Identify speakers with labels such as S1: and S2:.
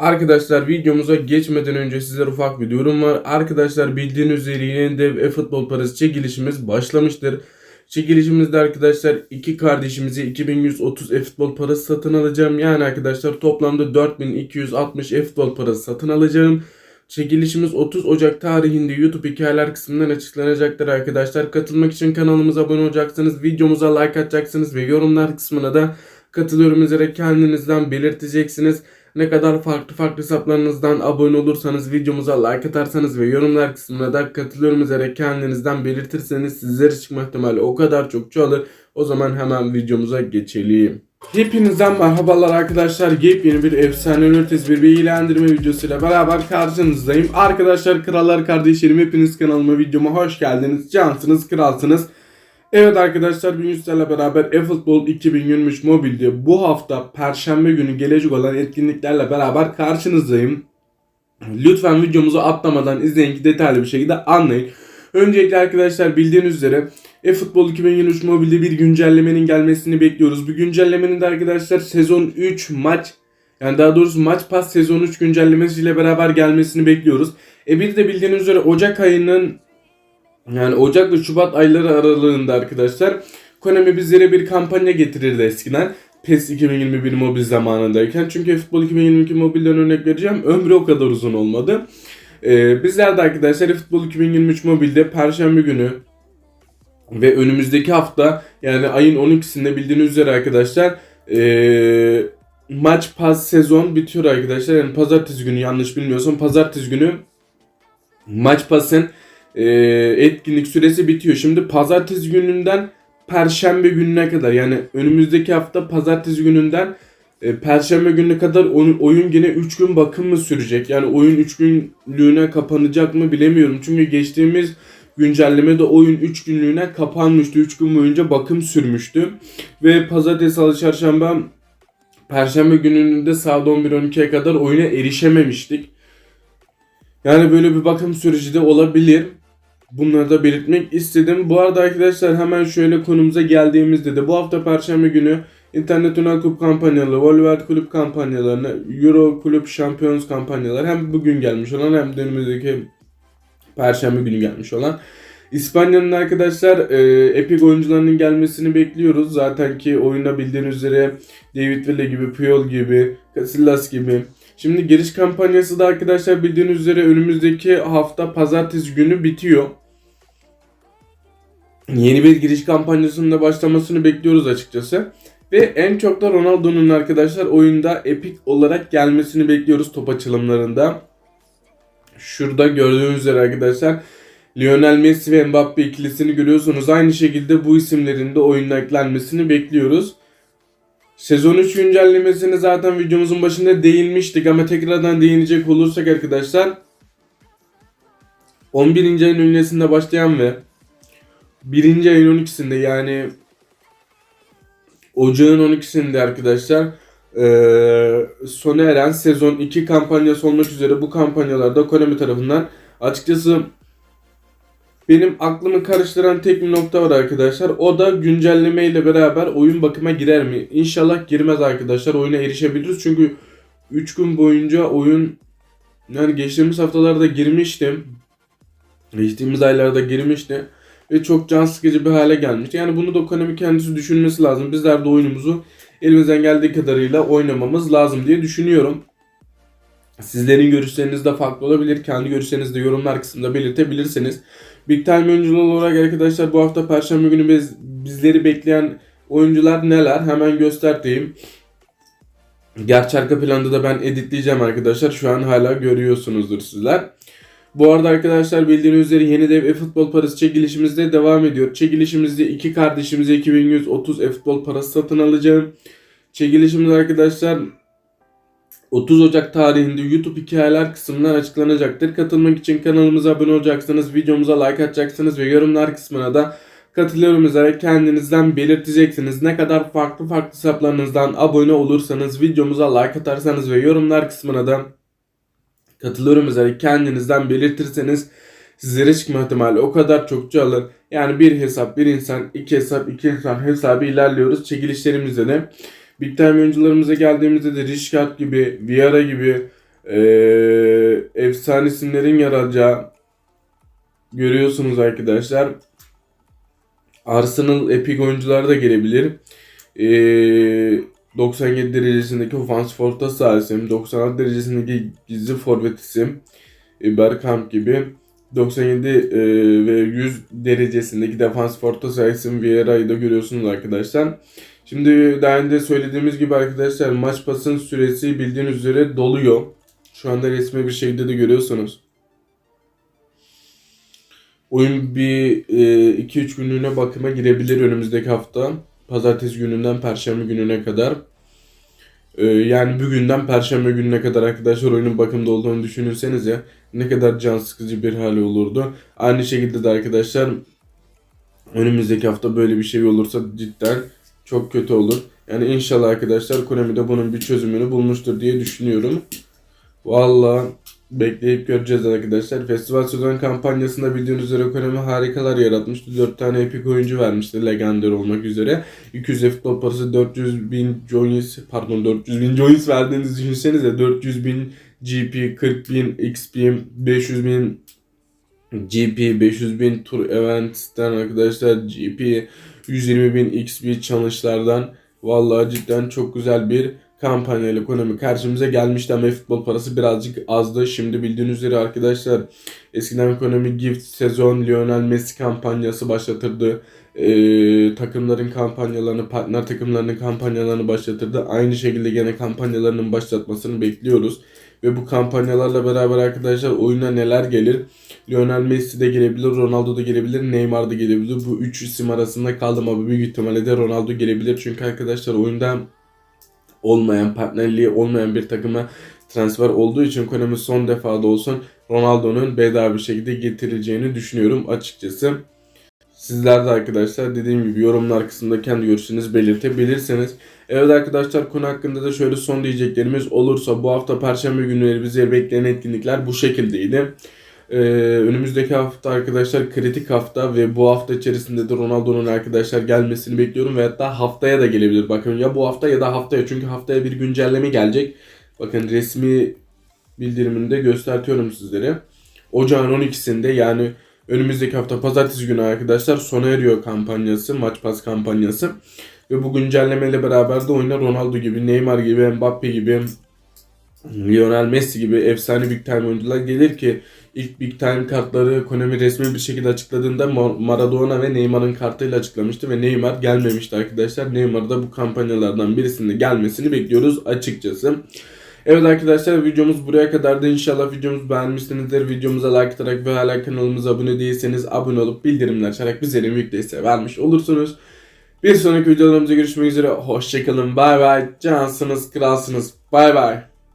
S1: Arkadaşlar videomuza geçmeden önce sizlere ufak bir durum var. Arkadaşlar bildiğiniz üzere yeni dev e-futbol parası çekilişimiz başlamıştır. Çekilişimizde arkadaşlar iki kardeşimize 2130 e-futbol parası satın alacağım. Yani arkadaşlar toplamda 4260 e-futbol parası satın alacağım. Çekilişimiz 30 Ocak tarihinde YouTube hikayeler kısmından açıklanacaktır arkadaşlar. Katılmak için kanalımıza abone olacaksınız. Videomuza like atacaksınız ve yorumlar kısmına da katılıyorum üzere kendinizden belirteceksiniz. Ne kadar farklı farklı hesaplarınızdan abone olursanız, videomuza like atarsanız ve yorumlar kısmına da katılıyorum üzere kendinizden belirtirseniz sizlere çıkma ihtimali o kadar çok çoğalır. O zaman hemen videomuza geçelim. Hepinizden merhabalar arkadaşlar. Yepyeni bir efsane öğretiz bir bilgilendirme videosuyla beraber karşınızdayım. Arkadaşlar krallar kardeşlerim hepiniz kanalıma videoma hoş geldiniz. Cansınız kralsınız. Evet arkadaşlar bugün sizlerle beraber eFootball 2023 mobilde bu hafta perşembe günü gelecek olan etkinliklerle beraber karşınızdayım. Lütfen videomuzu atlamadan izleyin ki detaylı bir şekilde anlayın. Öncelikle arkadaşlar bildiğiniz üzere eFootball 2023 mobilde bir güncellemenin gelmesini bekliyoruz. Bu güncellemenin de arkadaşlar sezon 3 maç yani daha doğrusu maç pas sezon 3 güncellemesiyle beraber gelmesini bekliyoruz. E bir de bildiğiniz üzere Ocak ayının yani Ocak ve Şubat ayları aralığında arkadaşlar Konami bizlere bir kampanya getirirdi eskiden. PES 2021 mobil zamanındayken. Çünkü futbol 2022 mobilden örnek vereceğim. Ömrü o kadar uzun olmadı. Ee, bizler de arkadaşlar futbol 2023 mobilde Perşembe günü ve önümüzdeki hafta yani ayın 12'sinde bildiğiniz üzere arkadaşlar ee, maç pas sezon bitiyor arkadaşlar. Yani pazartesi günü yanlış bilmiyorsam pazartesi günü maç pasın e, etkinlik süresi bitiyor. Şimdi pazartesi gününden perşembe gününe kadar yani önümüzdeki hafta pazartesi gününden e, perşembe gününe kadar oyun, oyun yine 3 gün bakım mı sürecek? Yani oyun 3 günlüğüne kapanacak mı bilemiyorum. Çünkü geçtiğimiz güncellemede oyun 3 günlüğüne kapanmıştı. 3 gün boyunca bakım sürmüştü. Ve pazartesi, salı, çarşamba Perşembe gününde saat 11-12'ye kadar oyuna erişememiştik. Yani böyle bir bakım süreci de olabilir. Bunları da belirtmek istedim. Bu arada arkadaşlar hemen şöyle konumuza geldiğimizde de bu hafta Perşembe günü İnternet Ünal Kup kampanyaları, Wolverine Kulüp kampanyalarını, Euro Kulüp Şampiyonuz kampanyaları hem bugün gelmiş olan hem de önümüzdeki Perşembe günü gelmiş olan İspanya'nın arkadaşlar e, Epic oyuncularının gelmesini bekliyoruz. Zaten ki oyunda bildiğiniz üzere David Villa gibi, Puyol gibi, Casillas gibi. Şimdi giriş kampanyası da arkadaşlar bildiğiniz üzere önümüzdeki hafta pazartesi günü bitiyor. Yeni bir giriş kampanyasının da başlamasını bekliyoruz açıkçası. Ve en çok da Ronaldo'nun arkadaşlar oyunda Epic olarak gelmesini bekliyoruz top açılımlarında. Şurada gördüğünüz üzere arkadaşlar Lionel Messi ve Mbappe ikilisini görüyorsunuz. Aynı şekilde bu isimlerin de oyuna eklenmesini bekliyoruz. Sezon 3 güncellemesini zaten videomuzun başında değinmiştik ama tekrardan değinecek olursak arkadaşlar 11. ayın öncesinde başlayan ve 1. ayın 12'sinde yani Ocağın 12'sinde arkadaşlar ee, sona eren sezon 2 kampanyası olmak üzere bu kampanyalarda Konami tarafından açıkçası benim aklımı karıştıran tek bir nokta var arkadaşlar. O da güncelleme ile beraber oyun bakıma girer mi? İnşallah girmez arkadaşlar. Oyuna erişebiliriz. Çünkü 3 gün boyunca oyun yani geçtiğimiz haftalarda girmiştim. Geçtiğimiz aylarda girmişti. Ve çok can sıkıcı bir hale gelmişti. Yani bunu da Konami kendisi düşünmesi lazım. Bizler de oyunumuzu elimizden geldiği kadarıyla oynamamız lazım diye düşünüyorum. Sizlerin görüşleriniz de farklı olabilir. Kendi görüşlerinizi de yorumlar kısmında belirtebilirsiniz. Big Time oyuncular olarak arkadaşlar bu hafta Perşembe günü biz, bizleri bekleyen oyuncular neler? Hemen göstereyim. Gerçi arka planda da ben editleyeceğim arkadaşlar. Şu an hala görüyorsunuzdur sizler. Bu arada arkadaşlar bildiğiniz üzere yeni dev e-futbol parası çekilişimizde devam ediyor. Çekilişimizde iki kardeşimize 2130 e-futbol parası satın alacağım. Çekilişimiz arkadaşlar 30 Ocak tarihinde YouTube hikayeler kısmından açıklanacaktır. Katılmak için kanalımıza abone olacaksınız, videomuza like atacaksınız ve yorumlar kısmına da katılıyorum üzere kendinizden belirteceksiniz. Ne kadar farklı farklı hesaplarınızdan abone olursanız, videomuza like atarsanız ve yorumlar kısmına da katılıyorum üzere kendinizden belirtirseniz sizlere çıkma ihtimali o kadar çokça alır. Yani bir hesap bir insan, iki hesap iki insan hesabı ilerliyoruz çekilişlerimizde de. Big Time oyuncularımıza geldiğimizde de Rishkat gibi, Viara gibi, Ee, efsane isimlerin yer alacağı görüyorsunuz arkadaşlar. Arsenal epik oyuncular da gelebilir. Ee, 97 derecesindeki ofansif orta saha isim, 96 derecesindeki gizli forvet isim, e, Bergkamp gibi. 97 e, ve 100 derecesindeki defansif orta saha isim Vieira'yı da görüyorsunuz arkadaşlar. Şimdi daha önce söylediğimiz gibi arkadaşlar maç pasın süresi bildiğiniz üzere doluyor. Şu anda resmi bir şekilde de görüyorsunuz. Oyun bir 2-3 günlüğüne bakıma girebilir önümüzdeki hafta. Pazartesi gününden Perşembe gününe kadar. E, yani bugünden Perşembe gününe kadar arkadaşlar oyunun bakımda olduğunu düşünürsenize ne kadar can sıkıcı bir hali olurdu. Aynı şekilde de arkadaşlar önümüzdeki hafta böyle bir şey olursa cidden çok kötü olur. Yani inşallah arkadaşlar Konami de bunun bir çözümünü bulmuştur diye düşünüyorum. Valla bekleyip göreceğiz arkadaşlar. Festival sezon kampanyasında bildiğiniz üzere Konami harikalar yaratmıştı. 4 tane epik oyuncu vermişti Legendary olmak üzere. 200 futbol parası 400 bin joins pardon 400 bin joins verdiğinizi düşünsenize 400 bin GP 40 bin XP 500 bin GP 500 bin tur eventten arkadaşlar GP 120 bin XP challenge'lardan vallahi cidden çok güzel bir kampanyayla ekonomi karşımıza gelmişti ama futbol parası birazcık azdı. Şimdi bildiğiniz üzere arkadaşlar eskiden ekonomi gift sezon Lionel Messi kampanyası başlatırdı. Ee, takımların kampanyalarını, partner takımlarının kampanyalarını başlatırdı. Aynı şekilde gene kampanyalarının başlatmasını bekliyoruz. Ve bu kampanyalarla beraber arkadaşlar oyuna neler gelir? Lionel Messi de gelebilir, Ronaldo da gelebilir, Neymar da gelebilir. Bu üç isim arasında kaldım ama büyük ihtimalle de Ronaldo gelebilir. Çünkü arkadaşlar oyunda olmayan, partnerliği olmayan bir takıma transfer olduğu için Konami son defa da olsun Ronaldo'nun bedava bir şekilde getirileceğini düşünüyorum açıkçası. Sizler de arkadaşlar dediğim gibi yorumlar kısmında kendi görüşlerinizi belirtebilirsiniz. Evet arkadaşlar konu hakkında da şöyle son diyeceklerimiz olursa bu hafta Perşembe günleri bize bekleyen etkinlikler bu şekildeydi. Ee, önümüzdeki hafta arkadaşlar kritik hafta ve bu hafta içerisinde de Ronaldo'nun arkadaşlar gelmesini bekliyorum ve hatta haftaya da gelebilir. Bakın ya bu hafta ya da haftaya çünkü haftaya bir güncelleme gelecek. Bakın resmi bildirimini de göstertiyorum sizlere. Ocağın 12'sinde yani önümüzdeki hafta pazartesi günü arkadaşlar sona eriyor kampanyası, maç pas kampanyası. Ve bu güncellemeyle beraber de oyuna Ronaldo gibi, Neymar gibi, Mbappe gibi, Lionel Messi gibi efsane Big Time oyuncular gelir ki ilk Big Time kartları Konami resmi bir şekilde açıkladığında Maradona ve Neymar'ın kartıyla açıklamıştı ve Neymar gelmemişti arkadaşlar. Neymar da bu kampanyalardan birisinde gelmesini bekliyoruz açıkçası. Evet arkadaşlar videomuz buraya kadardı. İnşallah videomuzu beğenmişsinizdir. Videomuza like atarak ve hala kanalımıza abone değilseniz abone olup bildirimler açarak bizlerin büyük desteği vermiş olursunuz. Bir sonraki videolarımızda görüşmek üzere. Hoşçakalın. Bay bay. Cansınız, kralsınız. Bay bay.